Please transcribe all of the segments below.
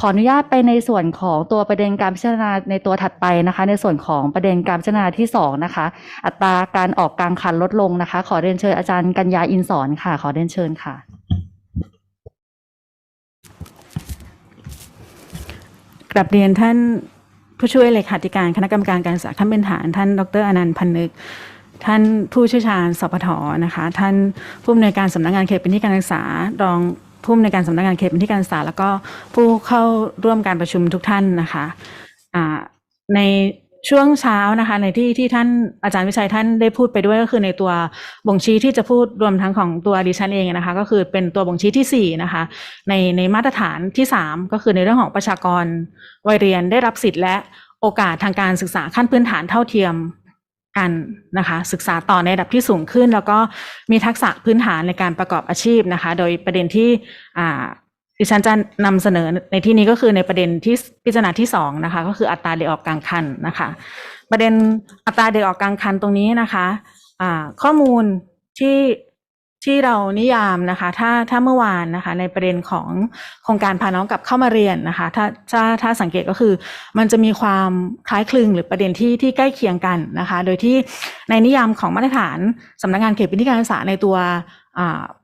ขออนุญาตไปในส่วนของตัวประเด็นการพิจารณาในตัวถัดไปนะคะ ในส่วนของประเด็นการพิจารณาที่สองนะคะ อัตราการออกกลางคันลดลงนะคะ ขอเรียนเชิญอาจารย์กัญญาอินสอนค่ะ ขอเรียนเชิญค่ะ กลับเรียนท่านผู้ช่วยเลขาธิการคณะกรรมการการศึกษาขั้นพื้นฐาน ท่านดรอนันต์พันนึกท่านผู้เชี่ยวชาญสปทนะคะ ท่านผู้อำนวยการสำนักงานเขตพื้นที่การศึกษารอง ผู้อำนวยการสำนักงานเขตพื้นที่การศึกษา แล้วก็ผู้เข้าร่วมการประชุมทุกท่านนะคะในช่วงเช้านะคะ ในที่ที่ท่านอาจารย์วิชัยท่านได้พูดไปด้วยก็คือในตัวบ่งชี้ที่จะพูดรวมทั้งของตัวดิฉันเองนะคะ ก็คือเป็นตัวบ่งชี้ที่สี่นะคะในในมาตรฐานที่ 3 ก็คือในเรื่องของประชากรวัยเรียนได้รับสิทธิ์และโอกาสทางการศึกษาขั้นพื้นฐานเท่าเทียม กันนะคะศึกษาต่อในระดับที่สูงขึ้น แล้วก็มีทักษะพื้นฐานในการประกอบอาชีพนะคะ โดยประเด็นที่ดิฉันจะนำเสนอในที่นี้ก็คือในประเด็นที่พิจารณาที่สองนะคะก็คืออัตราเด็กออกกลางคันนะคะ ประเด็นอัตราเด็กออกกลางคันตรงนี้นะคะข้อมูลที่ ที่เรานิยามนะคะ ถ้าถ้าเมื่อวานนะคะ ในประเด็นของโครงการพาน้องกลับเข้ามาเรียนนะคะ ถ้าถ้าถ้าสังเกตก็คือ มันจะมีความคล้ายคลึงหรือประเด็นที่ที่ใกล้เคียงกันนะคะ โดยที่ในนิยามของมาตรฐานสำนักงานเขตพื้นที่การศึกษาในตัว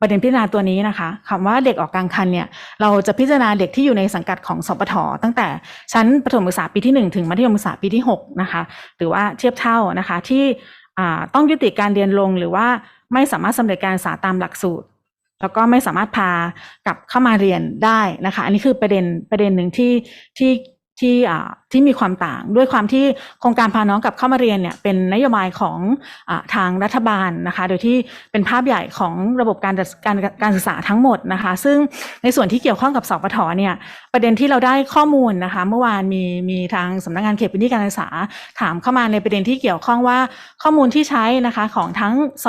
ประเด็นพิจารณาตัวนี้นะคะคำว่าเด็กออกกลางคันเนี่ยเราจะพิจารณาเด็กที่อยู่ในสังกัดของสปทตั้งแต่ชั้นประถมศึกษาปีที่ 1 ถึงมัธยมศึกษาปีที่6นะคะหรือว่าเทียบเท่านะคะที่ ต้องยุติการเรียนลงหรือว่าไม่สามารถสำเร็จการศึกษาตามหลักสูตร แล้วก็ไม่สามารถพากลับเข้ามาเรียนได้นะคะ อันนี้คือประเด็นประเด็นหนึ่งที่ที่ ที่ที่มีความต่างด้วยความที่โครงการพาน้องกลับเข้ามาเรียนเนี่ยเป็นนโยบายของอทางรัฐบาลนะคะโดยที่เป็นภาพใหญ่ของระบบการจัดการการศึกษาทั้งหมดนะคะ ซึ่งในส่วนที่เกี่ยวข้องกับสปทเนี่ยประเด็นที่เราได้ข้อมูลนะคะ เมื่อวานมีมีทางสำนักงานเขตพื้นที่การศึกษาถามเข้ามาในประเด็นที่เกี่ยวข้องว่าข้อมูลที่ใช้นะคะของทั้งส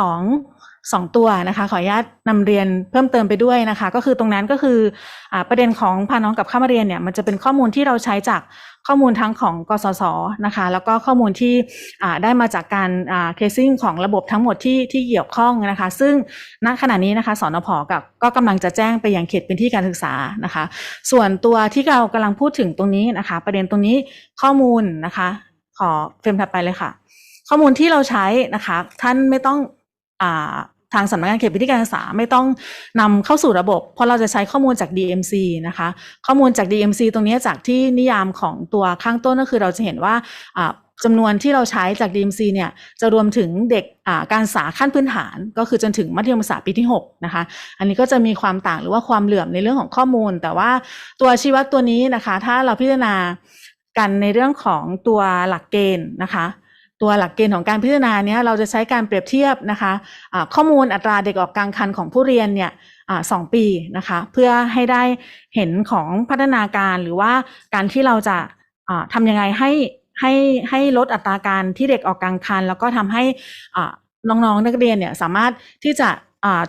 สองตัวนะคะ ขออนุญาตนำเรียนเพิ่มเติมไปด้วยนะคะ ก็คือตรงนั้นก็คืออประเด็นของพาน้องกับข้ามาเรียนเนี่ยมันจะเป็นข้อมูลที่เราใช้จากข้อมูลทั้งของกสศนะคะ แล้วก็ข้อมูลที่ได้มาจากการเคสซิ่งของระบบทั้งหมดที่ที่เกี่ยวข้องนะคะ ซึ่งณขณะนี้นะคะสนพกับก็กำลังจะแจ้งไปยังเขตพื้นที่การศึกษานะคะ ส่วนตัวที่เรากำลังพูดถึงตรงนี้นะคะ ประเด็นตรงนี้ข้อมูลนะคะ ขอเฟรมถัดไปเลยค่ะ ข้อมูลที่เราใช้นะคะ ท่านไม่ต้องอ่า ทางสำนักงานเขตพื้นที่การศึกษาไม่ต้องนำเข้าสู่ระบบ เพราะเราจะใช้ข้อมูลจาก DMC นะคะ ข้อมูลจาก DMC ตรงนี้จากที่นิยามของตัวข้างต้นก็คือเราจะเห็นว่าจำนวนที่เราใช้จาก DMC เนี่ยจะรวมถึงเด็กการศึกษาขั้นพื้นฐาน ก็คือจนถึงมัธยมศึกษาปีที่6นะคะ อันนี้ก็จะมีความต่างหรือว่าความเหลื่อมในเรื่องของข้อมูล แต่ว่าตัวชีวัดตัวนี้นะคะ ถ้าเราพิจารณากันในเรื่องของตัวหลักเกณฑ์นะคะ ตัวหลักเกณฑ์ของการพิจารณาเนี้ยเราจะใช้การเปรียบเทียบนะคะข้อมูลอัตราเด็กออกกลางคันของผู้เรียนเนี่ยสองปีนะคะเพื่อให้ได้เห็นของพัฒนาการหรือว่าการที่เราจะอ่าทำยังไงให้ให้ให้ลดอัตราการที่เด็กออกกลางคัน แล้วก็ทำให้อ่าน้องๆนักเรียนเนี่ยสามารถที่จะ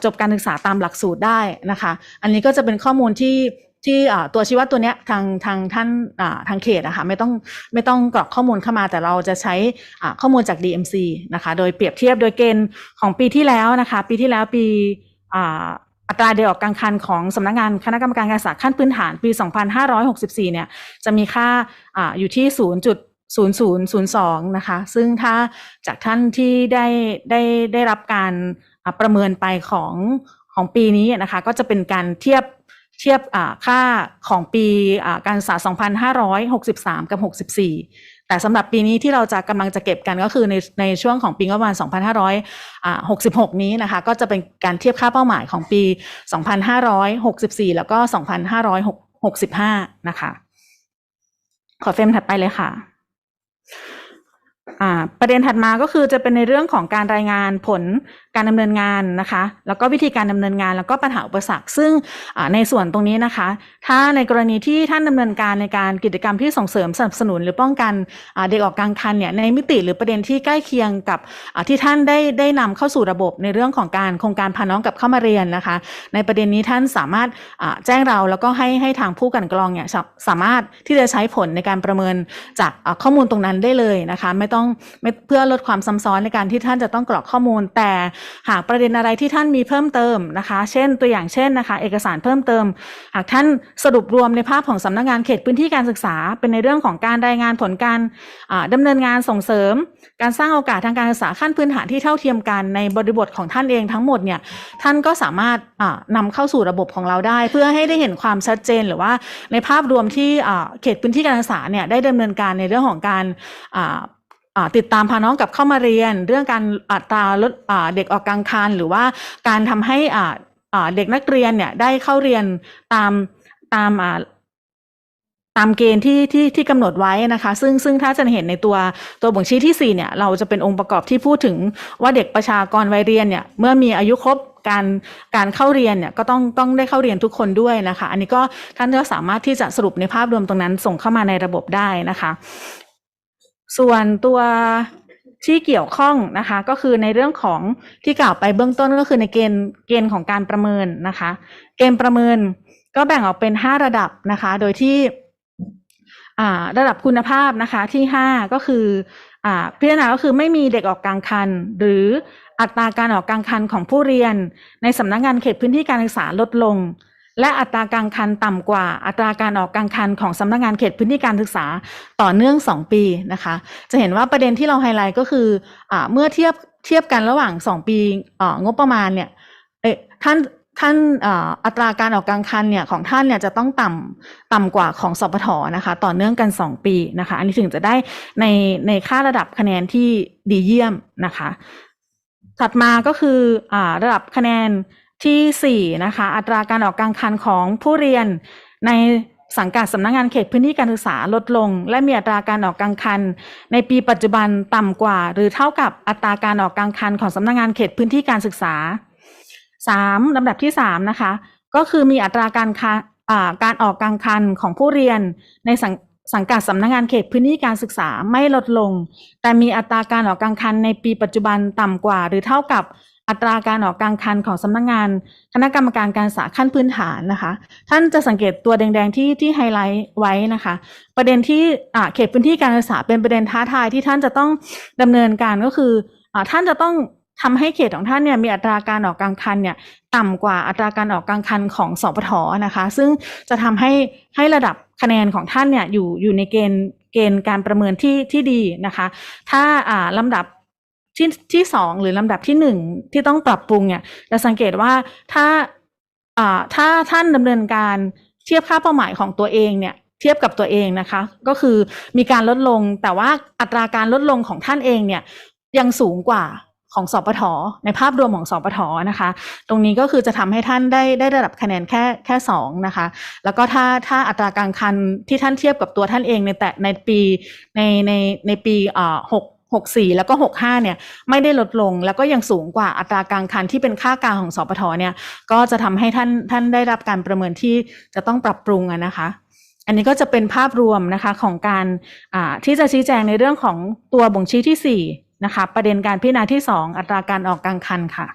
จบการศึกษาตามหลักสูตรได้นะคะ อันนี้ก็จะเป็นข้อมูลที่ ที่ตัวชี้วัดตัวเนี้ยทางทางท่านทางเขตนะคะไม่ต้องไม่ต้องกรอกข้อมูลเข้ามาแต่เราจะใช้ข้อมูลจาก DMC นะคะโดยเปรียบเทียบโดยเกณฑ์ของปีที่แล้วนะคะปีที่แล้วปีอัตราเด็กออกกลางคันของสำนักงานคณะกรรมการการศึกษาขั้นพื้นฐานปี 2564 เนี่ยจะมีค่าออยู่ที่ 0.0002 นะคะ ซึ่งถ้าจากท่านที่ได้ได้ได้รับการประเมินไปของของปีนี้นะคะ ก็จะเป็นการเทียบ เทียบค่าของปีการศึกษา 2563 กับ 64 แต่สำหรับปีนี้ที่เราจะกำลังจะเก็บกันก็คือในในช่วงของปีงบประมาณ 2566 นี้นะคะ ก็จะเป็นการเทียบค่าเป้าหมายของปี 2564 แล้วก็ 2565 นะคะ ขอเฟรมถัดไปเลยค่ะประเด็นถัดมาก็คือจะเป็นในเรื่องของการรายงานผล การดำเนินงานนะคะ แล้วก็วิธีการดำเนินงาน แล้วก็ปัญหาอุปสรรค ซึ่งในส่วนตรงนี้นะคะ ถ้าในกรณีที่ท่านดำเนินการในการกิจกรรมที่ส่งเสริมสนับสนุน หรือป้องกันเด็กออกกลางคันเนี่ยในมิติหรือประเด็นที่ใกล้เคียงกับที่ท่านได้ได้นำเข้าสู่ระบบในเรื่องของการโครงการพาน้องกับเข้ามาเรียนนะคะ ในประเด็นนี้ท่านสามารถแจ้งเราแล้วก็ให้ให้ทางผู้กันกรองเนี่ยสามารถที่จะใช้ผลในการประเมินจากข้อมูลตรงนั้นได้เลยนะคะ ไม่ต้องไม่เพื่อลดความซ้ำซ้อนในการที่ท่านจะต้องกรอกข้อมูลแต่หากประเด็นอะไรที่ท่านมีเพิ่มเติมนะคะ เช่นตัวอย่างเช่นนะคะ เอกสารเพิ่มเติม หากท่านสรุปรวมในภาพของสำนักงานเขตพื้นที่การศึกษา เป็นในเรื่องของการรายงานผลการอ่าดำเนินงานส่งเสริม การสร้างโอกาสทางการศึกษาขั้นพื้นฐานที่เท่าเทียมกันในบริบทของท่านเองทั้งหมดเนี่ยท่านก็สามารถอ่านำเข้าสู่ระบบของเราได้ เพื่อให้ได้เห็นความชัดเจนหรือว่าในภาพรวมที่เขตพื้นที่การศึกษาเนี่ยได้ดำเนินการในเรื่องของการ ติดตามพาน้องกลับเข้ามาเรียน เรื่องการอัตราลดเด็กออกกลางคันหรือว่าการทำให้เด็กนักเรียนเนี่ยได้เข้าเรียนตามตามตามเกณฑ์ที่ที่ที่กำหนดไว้นะคะ ซึ่งซึ่งถ้าจะเห็นในตัวตัวบ่งชี้ที่ 4เนี่ยเราจะเป็นองค์ประกอบที่พูดถึงว่าเด็กประชากรวัยเรียนเนี่ยเมื่อมีอายุครบการการเข้าเรียนเนี่ยก็ต้องต้องได้เข้าเรียนทุกคนด้วยนะคะ อันนี้ก็ท่านก็สามารถที่จะสรุปในภาพรวมตรงนั้นส่งเข้ามาในระบบได้นะคะ ส่วนตัวที่เกี่ยวข้องนะคะ ก็คือในเรื่องของที่กล่าวไปเบื้องต้นก็คือในเกณฑ์เกณฑ์ของการประเมินนะคะ เกณฑ์ประเมินก็แบ่งออกเป็น 5 ระดับนะคะ โดยที่ระดับคุณภาพนะคะที่ 5 ก็คืออพิจารณาก็คือไม่มีเด็กออกกลางคัน หรืออัตราการออกกลางคันของผู้เรียน ในสำนักงานเขตพื้นที่การศึกษาลดลง และอัตรากางคันต่ำกว่าอัตราการออกกางคันของสำนักงานเขตพื้นที่การศึกษาต่อเนื่อง 2 ปีนะคะ จะเห็นว่าประเด็นที่เราไฮไลท์ก็คืออเมื่อเทียบเทียบกันระหว่าง 2 ปีอ่างบประมาณเนี่ยท่านท่านอัตราการออกกลางคันเนี่ยของท่านเนี่ยจะต้องต่ำต่ำกว่าของสปทนะคะ ต่อเนื่องกัน 2 ปีนะคะ อันนี้ถึงจะได้ในในค่าระดับคะแนนที่ดีเยี่ยมนะคะ ถัดมาก็คืออระดับคะแนน ที่ 4 นะคะ อัตราการออกกลางคันของผู้เรียนในสังกัดสำนักงานเขตพื้นที่การศึกษาลดลง และมีอัตราการออกกลางคัน ในปีปัจจุบันต่ำกว่า หรือเท่ากับอัตราการออกกลางคันของสำนักงานเขตพื้นที่การศึกษา 3. ลำดับที่ 3 นะคะ ก็คือมีอัตราการคะอ่าการออกกลางคันของผู้เรียนในสังสังกัดสำนักงานเขตพื้นที่การศึกษาไม่ลดลง แต่มีอัตราการออกกลางคันในปีปัจจุบันต่ำกว่า หรือเท่ากับ อัตราการออกกลางคันของสำนักงานคณะกรรมการการศึกษาขั้นพื้นฐานนะคะ ท่านจะสังเกตตัวแดงๆที่ที่ไฮไลท์ไว้นะคะ ประเด็นที่อาเขตพื้นที่การศึกษาเป็นประเด็นท้าทายที่ท่านจะต้องดำเนินการก็คืออาท่านจะต้องทำให้เขตของท่านเนี่ยมีอัตราการออกกลางคันเนี่ยต่ำกว่าอัตราการออกกลางคันของสปทนะคะ ซึ่งจะทำให้ให้ระดับคะแนนของท่านเนี่ยอยู่อยู่ในเกณฑ์เกณฑ์การประเมินที่ที่ดีนะคะ ถ้าอาลำดับ ที่ที่สองหรือลำดับที่หนึ่งที่ต้องปรับปรุงเนี่ยจะสังเกตว่าถ้าอ่าถ้าท่านดำเนินการเทียบค่าเป้าหมายของตัวเองเนี่ยเทียบกับตัวเองนะคะ ก็คือมีการลดลงแต่ว่าอัตราการลดลงของท่านเองเนี่ยยังสูงกว่าของสปทในภาพรวมของสปทนะคะ ตรงนี้ก็คือจะทำให้ท่านได้ได้ระดับคะแนนแค่แค่สองนะคะ แล้วก็ถ้าถ้าอัตราการคันที่ท่านเทียบกับตัวท่านเองในแต่ในปีในในในปีอ่าหก หกสี่แล้วก็หกห้าเนี่ยไม่ได้ลดลงแล้วก็ยังสูงกว่าอัตรากางคันที่เป็นค่ากลางของสปทเนี่ยก็จะทำให้ท่านท่านได้รับการประเมินที่จะต้องปรับปรุงอะนะคะ อันนี้ก็จะเป็นภาพรวมนะคะของการที่จะชี้แจงในเรื่องของตัวบ่งชี้ที่สี่นะคะประเด็นการพิจารณาที่สองอัตราการออกกลางคันค่ะ